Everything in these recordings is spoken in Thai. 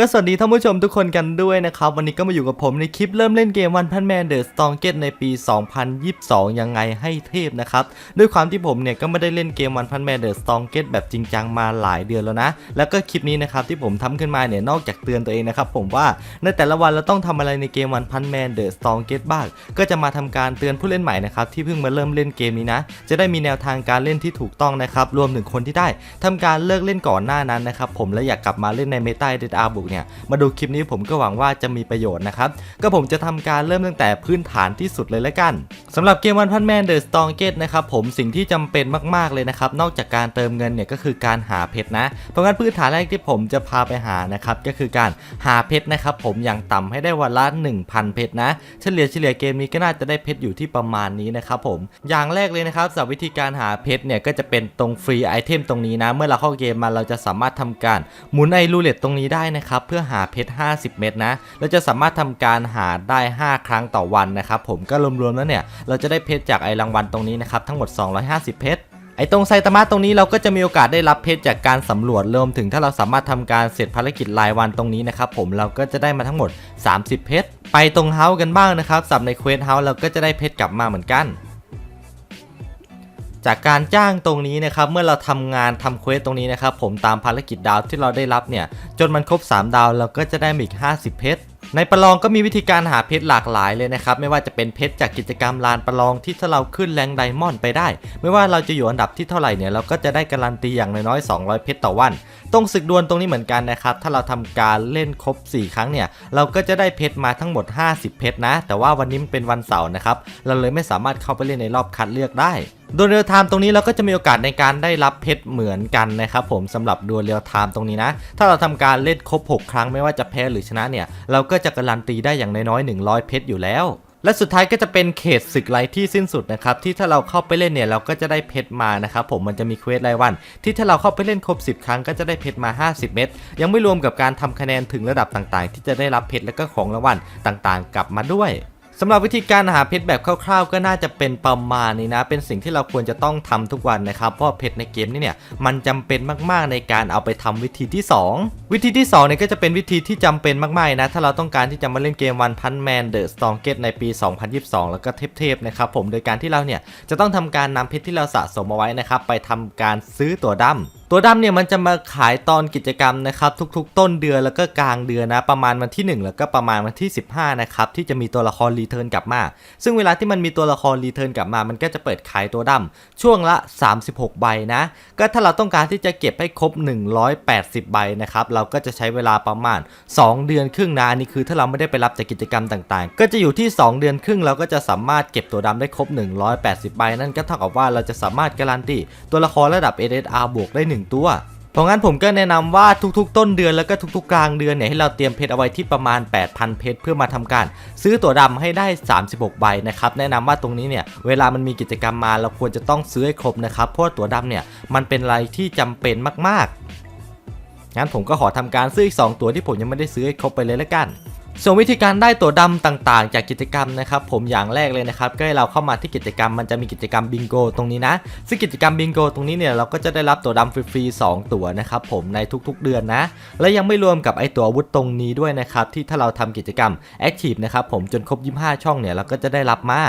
ก็สวัสดีท่านผู้ชมทุกคนกันด้วยนะครับ วันนี้ก็มาอยู่กับผมในคลิปเริ่มเล่นเกมวันพันแมนเดอะสตองเกตในปี 2022 ยังไงให้เทพนะครับ ด้วยความที่ผมเนี่ยก็ไม่ได้เล่นเกมวันพันแมนเดอะสตองเกตแบบจริงจังมาหลายเดือนแล้วนะ แล้วก็คลิปนี้นะครับที่ผมทำขึ้นมาเนี่ยนอกจากเตือนตัวเองนะครับผมว่าในแต่ละวันเราต้องทำอะไรในเกมวันพันแมนเดอะสตองเกตบ้างก็จะมาทำการเตือนผู้เล่นใหม่นะครับที่เพิ่งมาเริ่มเล่นเกมนี้นะ จะได้มีแนวทางการเล่นที่ถูกต้องนะครับรวมถึงคนที่ได้ทำการเลิกเล่นก่อนหน้านั้นนะครับผมและอยากกลับมาเล่นในเมตาเดอาบุกเนี่ยมาดูคลิปนี้ผมก็หวังว่าจะมีประโยชน์นะครับ ก็ผมจะทำการเริ่มตั้งแต่พื้นฐานที่สุดเลยละกันสำหรับเกมวันพันแมนเดอะสตองเกตนะครับผมสิ่งที่จำเป็นมากๆเลยนะครับนอกจากการเติมเงินเนี่ยก็คือการหาเพชรนะ เพราะงั้นพื้นฐานแรกที่ผมจะพาไปหานะครับก็คือการหาเพชรนะครับผมอย่างต่ำให้ได้วันละ1,000 เพชรนะ เฉลี่ยเฉลี่ยเกมนี้ก็น่าจะได้เพชรอยู่ที่ประมาณนี้นะครับผมอย่างแรกเลยนะครับสำหรับวิธีการหาเพชรเนี่ยก็จะเป็นตรงฟรีไอเทมตรงนี้นะ เมื่อเราเข้าเกมมาเราจะสามารถทำการหมุนไอรูเล็ตตรงนี้ได้นะครับเพื่อหาเพชร 50 เม็ดนะเราจะสามารถทำการหาได้ 5 ครั้งต่อวันนะครับผมก็รวมๆแล้วเนี่ยเราจะได้เพชรจากไอรางวัลตรงนี้นะครับทั้งหมด 250 เพชรไอ้ตรงไซตามะตรงนี้เราก็จะมีโอกาสได้รับเพชรจากการสำรวจรวมถึงถ้าเราสามารถทำการเสร็จภารกิจรายวันตรงนี้นะครับผมเราก็จะได้มาทั้งหมด 30 เพชรไปตรงเฮาส์กันบ้างนะครับสำหรับในเควสเฮาส์เราก็จะได้เพชรกลับมาเหมือนกัน จากการจ้างตรงนี้นะครับเมื่อเราทำงานทำเควสตรงนี้นะครับผมตามภารกิจดาวที่เราได้รับเนี่ยจนมันครบ 3 ดาวเราก็จะได้อีก 50 เพชรในประลองก็มีวิธีการหาเพชรหลากหลายเลยนะครับ ไม่ว่าจะเป็นเพชรจากกิจกรรมลานประลองที่ถ้าเราขึ้นแรงไดมอนด์ไปได้ ไม่ว่าเราจะอยู่อันดับที่เท่าไหร่เนี่ยเราก็จะได้การันตีอย่างน้อยๆ200 เพชรต่อวันตรงศึกดวลตรงนี้เหมือนกันนะครับ ถ้าเราทำการเล่นครบ 4 ครั้งเนี่ย เราก็จะได้เพชรมาทั้งหมด 50 เพชรนะ แต่ว่าวันนี้มันเป็นวันเสาร์นะครับ เราเลยไม่สามารถเข้าไปเล่นในรอบคัดเลือกได้ ดวลเรียลไทม์ตรงนี้เราก็จะมีโอกาสในการได้รับเพชรเหมือนกันนะครับผมสำหรับดวลเรียลไทม์ตรงนี้นะ ถ้าเราทำการเล่นครบ 6 ครั้งไม่ว่าจะแพ้หรือชนะเนี่ย เราก็จะการันตีได้อย่างน้อยๆ100 เพชรอยู่แล้วและสุดท้ายก็จะเป็นเขตศึกไร้ที่สิ้นสุดนะครับที่ถ้าเราเข้าไปเล่นเนี่ยเราก็จะได้เพชรมานะครับผมมันจะมีเควสรายวัน ที่ถ้าเราเข้าไปเล่นครบ 10 ครั้งก็จะได้เพชรมา 50 เม็ดยังไม่รวมกับการทำคะแนนถึงระดับต่างๆ ที่จะได้รับเพชรและก็ของรางวัลต่างๆ กลับมาด้วย สำหรับวิธีการหาเพชรแบบคร่าวๆ ก็น่าจะเป็นประมาณนี้นะ เป็นสิ่งที่เราควรจะต้องทำทุกวันนะครับ เพราะเพชรในเกมนี้เนี่ยมันจำเป็นมากๆในการเอาไปทำวิธีที่ 2 วิธีที่2เนี่ยก็จะเป็นวิธีที่จำเป็นมากๆนะ ถ้าเราต้องการที่จะมาเล่นเกมวันพันแมนเดอะสตองเกตในปี 2022 แล้วก็เทพๆนะครับผม โดยการที่เราเนี่ยจะต้องทำการนำเพชรที่เราสะสมเอาไว้นะครับไปทำการซื้อตัวดำตัวดำเนี่ยมันจะมาขายตอนกิจกรรมนะครับทุกๆ ต้นเดือนแล้วก็กลางเดือนนะประมาณวันที่ 1 แล้วก็ประมาณวันที่ 15นะครับที่จะมีตัวละครรีเทิร์นกลับมา ซึ่งเวลาที่มันมีตัวละครรีเทิร์นกลับมา มันก็จะเปิดขายตัวดำช่วงละ 36 ใบนะก็ถ้าเราต้องการที่จะเก็บให้ครบ 180 ใบนะครับเราก็จะใช้เวลาประมาณ 2 เดือนครึ่งนะอันนี่คือถ้าเราไม่ได้ไปรับจากกิจกรรมต่างๆ ก็จะอยู่ที่ 2 เดือนครึ่งเราก็จะสามารถเก็บตัวดำได้ครบ 180 ใบนั่นก็เท่ากับว่าเราจะสามารถการันตีตัวละครระดับ SSR บวกได้1ตัว เพราะงั้นผมก็แนะนำว่าทุกๆ ต้นเดือนแล้วก็ทุกๆ กลางเดือนเนี่ยให้เราเตรียมเพชรเอาไว้ที่ประมาณ 8,000 เพชรเพื่อมาทำการ ซื้อตั๋วดำให้ได้ 36 ใบนะครับแนะนำว่าตรงนี้เนี่ยเวลามันมีกิจกรรมมาเราควรจะต้องซื้อให้ครบนะครับเพราะตั๋วดำเนี่ยมันเป็นอะไรที่จำเป็นมากๆงั้นผมก็ขอทำการซื้ออีก2ตัวที่ผมยังไม่ได้ซื้อให้ครบไปเลยละกัน ส่วนวิธีการได้ตัวดำต่างๆ จากกิจกรรมนะครับผมอย่างแรกเลยนะครับก็ให้เราเข้ามาที่กิจกรรมมันจะมีกิจกรรมบิงโกตรงนี้นะ ซึ่งกิจกรรมบิงโกตรงนี้เนี่ยเราก็จะได้รับตัวดำฟรีๆ2ตัวนะครับผมในทุกๆเดือนนะ และยังไม่รวมกับไอตัวอาวุธตรงนี้ด้วยนะครับที่ถ้าเราทำกิจกรรมแอคทีฟนะครับผมจนครบ 25 ช่องเนี่ยเราก็จะได้รับมา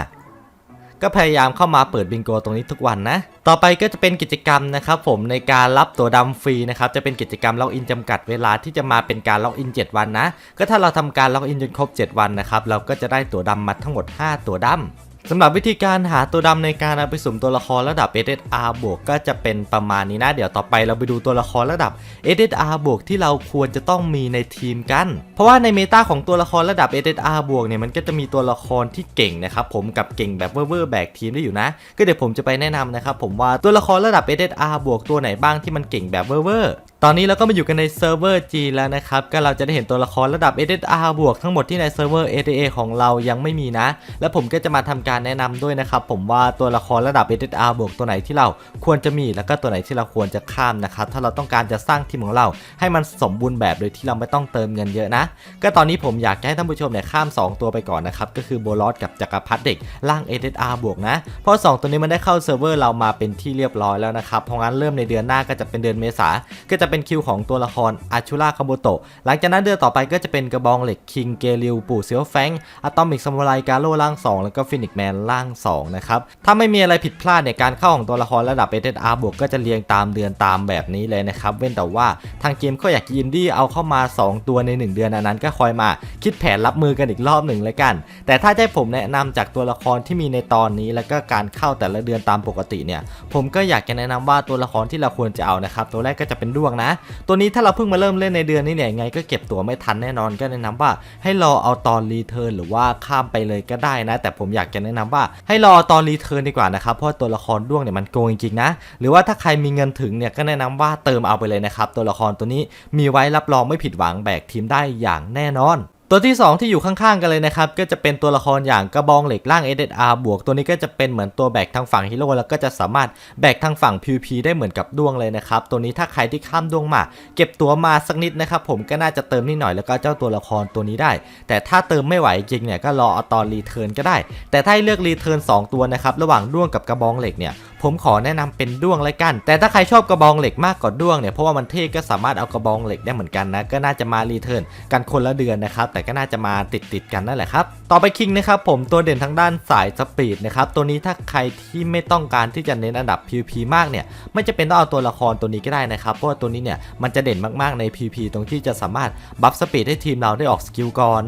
ก็พยายามเข้ามาเปิดบิงโกตรงนี้ทุกวันนะ ต่อไปก็จะเป็นกิจกรรมนะครับผมในการรับตัวดำฟรีนะครับจะเป็นกิจกรรมล็อกอินจำกัดเวลาที่จะมาเป็นการล็อกอิน 7 วันนะ ก็ถ้าเราทำการล็อกอินจนครบ 7 วันนะครับเราก็จะได้ตัวดำมาทั้งหมด 5 ตัวดำ สำหรับวิธีการหาตัวดำในการเอาไปสุ่มตัวละครระดับ SSR บวกก็จะเป็นประมาณนี้นะ เดี๋ยวต่อไปเราไปดูตัวละครระดับ SSR บวกที่เราควรจะต้องมีในทีมกัน เพราะว่าในเมตาของตัวละครระดับ SSR บวกเนี่ยมันก็จะมีตัวละครที่เก่งนะครับผมกับเก่งแบบเวอร์แบกทีมได้อยู่นะ ก็เดี๋ยวผมจะไปแนะนำนะครับผมว่าตัวละครระดับ SSR บวกตัวไหนบ้างที่มันเก่งแบบเวอร์ ตอนนี้เราก็มาอยู่กันในเซิร์ฟเวอร์ G แล้วนะครับ ก็เราจะได้เห็นตัวละครระดับ SSR บวกทั้งหมดที่ในเซิร์ฟเวอร์ ATA ของเรายังไม่มีนะ และผมก็จะมาทำการแนะนำด้วยนะครับ ผมว่าตัวละครระดับ SSR บวกตัวไหนที่เราควรจะมี แล้วก็ตัวไหนที่เราควรจะข้ามนะครับ ถ้าเราต้องการจะสร้างทีมของเรา ให้มันสมบูรณ์แบบโดยที่เราไม่ต้องเติมเงินเยอะนะ ก็ตอนนี้ผมอยากให้ท่านผู้ชมเนี่ยข้าม 2 ตัวไปก่อนนะครับ ก็คือโบลอสกับจักรพรรดิเด็กร่าง SSR บวกนะ เพราะ 2 ตัวนี้มันได้เข้าเซิร์ฟเวอร์เรามาเป็นที่เรียบร้อยแล้วนะครับ เพราะงั้นเริ่มในเดือนหน้าก็จะเป็นเดือนเมษาก็จะเป็นคิวของตัวละครอาชูราคาโบโตะหลังจากนั้นเดือนต่อไปก็จะเป็นกระบองเหล็กคิงเกลิวปู่เซียวแฟงอะตอมิกซามูไรกาโร่ร่าง 2 แล้วก็ฟินิกแมนร่าง 2 นะครับ ถ้าไม่มีอะไรผิดพลาดในการเข้าของตัวละครระดับเอเอาร์บวกก็จะเรียงตามเดือนตามแบบนี้เลยนะครับ เว้นแต่ว่าทางเกมก็อยากยินดี้เอาเข้ามา 2 ตัวใน 1 เดือนอันนั้นก็คอยมาคิดแผนรับมือกันอีกรอบหนึ่งเลยกัน แต่ถ้าให้ผมแนะนำจากตัวละครที่มีในตอนนี้ แล้วก็การเข้าแต่ละเดือนตามปกติเนี่ยผมก็อยากจะแนะนำว่าตัวละครที่เราควรจะเอานะครับตัวแรกก็จะเป็นด้วงนะ ตัวนี้ถ้าเราเพิ่งมาเริ่มเล่นในเดือนนี้เนี่ยไงก็เก็บตัวไม่ทันแน่นอนก็แนะนำว่า ให้รอเอาตอนรีเทิร์นหรือว่าข้ามไปเลยก็ได้นะ แต่ผมอยากจะแนะนำว่า ให้รอตอนรีเทิร์นดีกว่านะครับเพราะตัวละครด้วงเนี่ยมันโกงจริงๆนะ หรือว่าถ้าใครมีเงินถึงเนี่ยก็แนะนำว่าเติมเอาไปเลยนะครับตัวละครตัวนี้มีไว้รับรองไม่ผิดหวังแบกทีมได้อย่างแน่นอน ตัวที่ 2 ที่อยู่ข้างๆกันเลยนะครับ ก็จะเป็นตัวละครอย่างกระบองเหล็กร่าง SSR บวกตัวนี้ก็จะเป็นเหมือนตัวแบกทางฝั่งฮีโร่แล้วก็จะสามารถแบกทางฝั่ง PVP ได้เหมือนกับดวงเลยนะครับ ตัวนี้ถ้าใครที่ข้ามดวงมา เก็บตัวมาสักนิดนะครับผมก็น่าจะเติมนิดหน่อยแล้วก็เจ้าตัวละครตัวนี้ได้ แต่ถ้าเติมไม่ไหวจริงเนี่ยก็รอเอาตอนรีเทิร์นก็ได้ แต่ถ้าเลือกรีเทิร์น2ตัวนะครับระหว่างด้วงกับกระบองเหล็กเนี่ยผมขอแนะนำเป็นด้วงเลยกัน แต่ถ้าใครชอบกระบองเหล็กมากกว่าด้วงเนี่ยเพราะว่ามันเท่ก็สามารถเอากระบองเหล็กได้เหมือนกันนะก็น่าจะมารีเทิร์นกันคนละเดือนนะครับแต่ก็น่าจะมาติดติดกันนั่นแหละครับ ต่อไปคิงนะครับผมตัวเด่นทางด้านสายสปีดนะครับตัวนี้ถ้าใครที่ไม่ต้องการที่จะเน้นอันดับ PVP มากเนี่ยไม่จะเป็นต้องเอาตัวละครตัวนี้ก็ได้นะครับเพราะว่าตัวนี้เนี่ยมันจะเด่นมากๆใน PVP ตรงที่จะสามารถบัฟสปีดให้ทีมเราได้ออกสกิลก่อน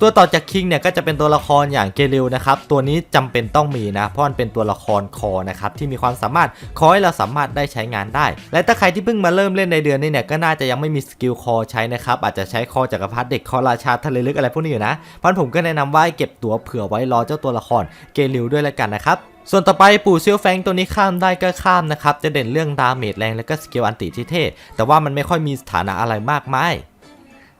ตัวต่อจากคิงเนี่ยก็จะเป็นตัวละครอย่างเกลิวนะครับตัวนี้จำเป็นต้องมีนะเพราะมันเป็นตัวละครคอนะครับที่มีความสามารถคอให้เราสามารถได้ใช้งานได้ และถ้าใครที่เพิ่งมาเริ่มเล่นในเดือนนี้เนี่ยก็น่าจะยังไม่มีสกิลคอใช้นะครับอาจจะใช้คอจักรพรรดิเด็กคอราชาทะเลลึกอะไรพวกนี้อยู่นะเพราะฉะนั้นผมก็แนะนำว่าให้เก็บตัวเผื่อไว้รอเจ้าตัวละครเกลิวด้วยและกันนะครับส่วนต่อไปปู่เซียวแฟงตัวนี้ข้ามได้ก็ข้ามนะครับจะเด่นเรื่องดาเมจแรงแล้วก็สกิลอันติที่เท่แต่ว่ามันไม่ค่อยมีสถานะอะไรมากมาย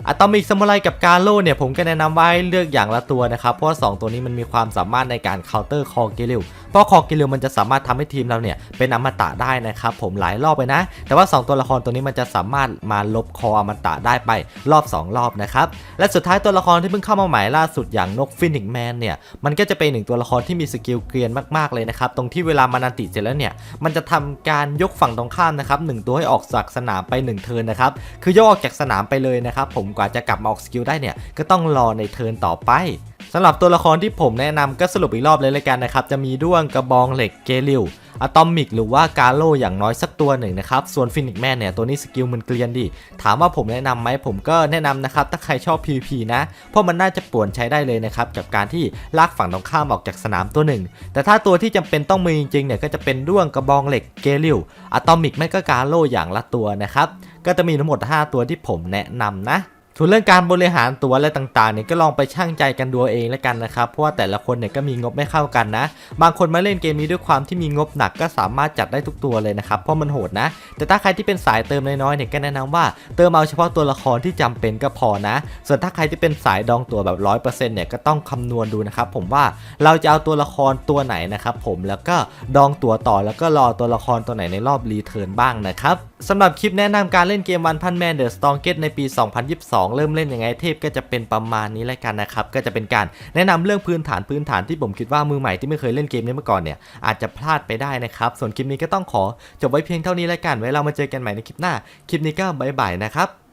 อะตอมิกซามูไรกับกาโร่เนี่ยผมก็แนะนำว่าให้เลือกอย่างละตัวนะครับ เพราะว่าสองตัวนี้มันมีความสามารถในการเคาน์เตอร์คอเกลิวเพราะคอเกลิวมันจะสามารถทำให้ทีมเราเนี่ยเป็นอมตะได้นะครับผมหลายรอบไปนะ แต่ว่า 2 ตัวละครตัวนี้มันจะสามารถมาลบคออมตะได้ไปรอบ 2 รอบนะครับและสุดท้ายตัวละครที่เพิ่งเข้ามาใหม่ล่าสุดอย่างนกฟินิกแมนเนี่ยมันก็จะเป็นหนึ่งตัวละครที่มีสกิลเกรียนมากๆเลยนะครับตรงที่เวลามันอันติเสร็จแล้วเนี่ยมันจะทำการยกฝั่งตรงข้ามนะครับหนึ่งตัวให้ออกจากสนามไป1เทิร์นนะครับคือยกออกจากสนามไปเลยนะครับผมกว่าจะกลับมาออกสกิลได้เนี่ยก็ต้องรอในเทิร์นต่อไปสำหรับตัวละครที่ผมแนะนำก็สรุปอีกรอบเลยลยกันนะครับจะมีด้วงกระบองเหล็กเกลิวอะตอมิกหรือว่ากาโลอย่างน้อยสักตัวหนึ่งนะครับ ส่วนฟินิกแมนเนี่ยตัวนี้สกิลมันเกลียนดีถามว่าผมแนะนำไหมผมก็แนะนำนะครับ ถ้าใครชอบ PVP นะ เพราะมันน่าจะป่วนใช้ได้เลยนะครับ กับการที่ลากฝั่งตรงข้ามออกจากสนามตัวหนึ่ง แต่ถ้าตัวที่จำเป็นต้องมีจริงๆเนี่ยก็จะเป็นด้วงกระบองเหล็กเกลิวอะตอมิกไม่ก็กาโลอย่างละตัวนะครับก็จะมีทั้งหมด 5 ตัวที่ผมแนะนำนะ ส่วนเรื่องการบริหารตัวอะไรต่างๆเนี่ยก็ลองไปช่างใจกันดูเองแล้วกันนะครับ เพราะว่าแต่ละคนเนี่ยก็มีงบไม่เข้ากันนะ บางคนมาเล่นเกมนี้ด้วยความที่มีงบหนักก็สามารถจัดได้ทุกตัวเลยนะครับ เพราะมันโหดนะ แต่ถ้าใครที่เป็นสายเติมน้อยๆเนี่ยก็แนะนำว่าเติมเอาเฉพาะตัวละครที่จำเป็นก็พอนะ ส่วนถ้าใครที่เป็นสายดองตัวแบบ100%เนี่ยก็ต้องคำนวณดูนะครับผมว่าเราจะเอาตัวละครตัวไหนนะครับผมแล้วก็ดองตัวต่อแล้วก็รอตัวละครตัวไหนในรอบรีเทิร์นบ้างนะครับ สำหรับคลิปแนะนำการเล่นเกมวันพันแมนเดอะสตองเกตในปี 2022 เริ่มเล่นยังไงเทพก็จะเป็นประมาณนี้แล้วกันนะครับ ก็จะเป็นการแนะนำเรื่องพื้นฐานพื้นฐานที่ผมคิดว่ามือใหม่ที่ไม่เคยเล่นเกมนี้มาก่อนเนี่ยอาจจะพลาดไปได้นะครับ ส่วนคลิปนี้ก็ต้องขอจบไว้เพียงเท่านี้แล้วกันไว้เรามาเจอกันใหม่ในคลิปหน้า คลิปนี้ก็บายบายนะครับ